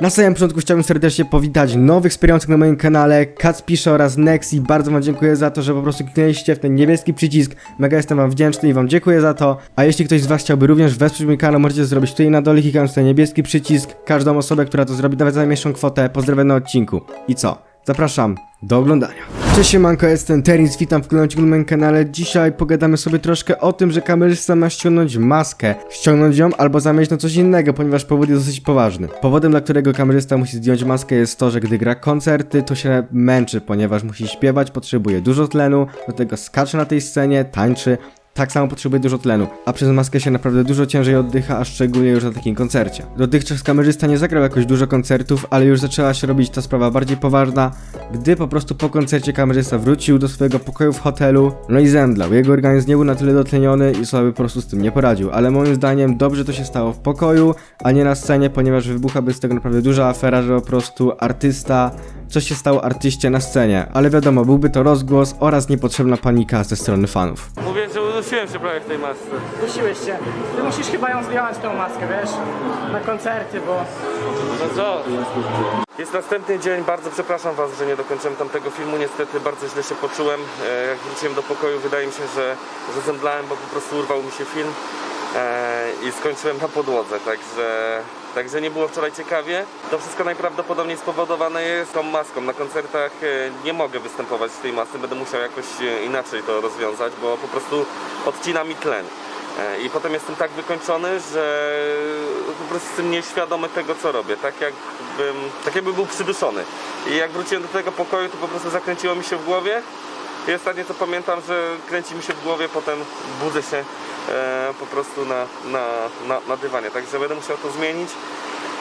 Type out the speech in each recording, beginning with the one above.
Na samym początku chciałbym serdecznie powitać nowych wspierających na moim kanale, Kacpisza oraz Nexi. Bardzo wam dziękuję za to, że po prostu kliknęliście w ten niebieski przycisk. Mega jestem wam wdzięczny i wam dziękuję za to. A jeśli ktoś z was chciałby również wesprzeć mój kanał, możecie zrobić tutaj na dole, klikając ten niebieski przycisk. Każdą osobę, która to zrobi, nawet za najmniejszą kwotę, pozdrawiam na odcinku. I co? Zapraszam do oglądania. Cześć siemanko, jestem Teris, witam w kolejnym na moim kanale. Dzisiaj pogadamy sobie troszkę o tym, że kamerzysta ma ściągnąć maskę. Ściągnąć ją albo zamienić na coś innego, ponieważ powód jest dosyć poważny. Powodem, dla którego kamerzysta musi zdjąć maskę jest to, że gdy gra koncerty, to się męczy, ponieważ musi śpiewać, potrzebuje dużo tlenu, do tego skacze na tej scenie, tańczy, tak samo potrzebuje dużo tlenu, a przez maskę się naprawdę dużo ciężej oddycha, a szczególnie już na takim koncercie. Dotychczas kamerzysta nie zagrał jakoś dużo koncertów, ale już zaczęła się robić ta sprawa bardziej poważna, gdy po prostu po koncercie kamerzysta wrócił do swojego pokoju w hotelu, no i zemdlał. Jego organizm nie był na tyle dotleniony i sobie po prostu z tym nie poradził, ale moim zdaniem dobrze to się stało w pokoju, a nie na scenie, ponieważ wybuchałaby z tego naprawdę duża afera, że po prostu artysta coś się stało artyście na scenie, ale wiadomo, byłby to rozgłos oraz niepotrzebna panika ze strony fanów. Mówię, że udusiłem się prawie w tej masce. Dusiłeś się. Ty musisz chyba ją zdjąć tą maskę, wiesz? Na koncerty, bo... No co? Jest następny dzień, bardzo przepraszam was, że nie dokończyłem tamtego filmu, niestety bardzo źle się poczułem. E, Jak wróciłem do pokoju, wydaje mi się, że, że zemdlałem, bo po prostu urwał mi się film i skończyłem na podłodze, także, także nie było wczoraj ciekawie. To wszystko najprawdopodobniej spowodowane jest tą maską. Na koncertach e, nie mogę występować w tej masce, będę musiał jakoś e, inaczej to rozwiązać, bo po prostu odcina mi tlen. E, I potem jestem tak wykończony, że po prostu jestem nieświadomy tego, co robię. Tak jakbym, tak jakby był przyduszony. I jak wróciłem do tego pokoju, to po prostu zakręciło mi się w głowie. I ostatnie co pamiętam, że kręci mi się w głowie, potem budzę się e, po prostu na, na, na, na dywanie. Także będę musiał to zmienić.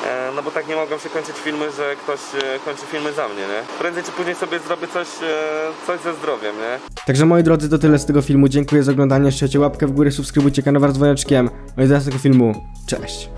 E, no bo tak nie mogą się kończyć filmy, że ktoś e, kończy filmy za mnie, nie? Prędzej czy później sobie zrobię coś, e, coś ze zdrowiem, nie? Także moi drodzy, to tyle z tego filmu. Dziękuję za oglądanie. Trzecie łapkę w górę, subskrybujcie kanał z dzwoneczkiem. No i do następnego filmu. Cześć.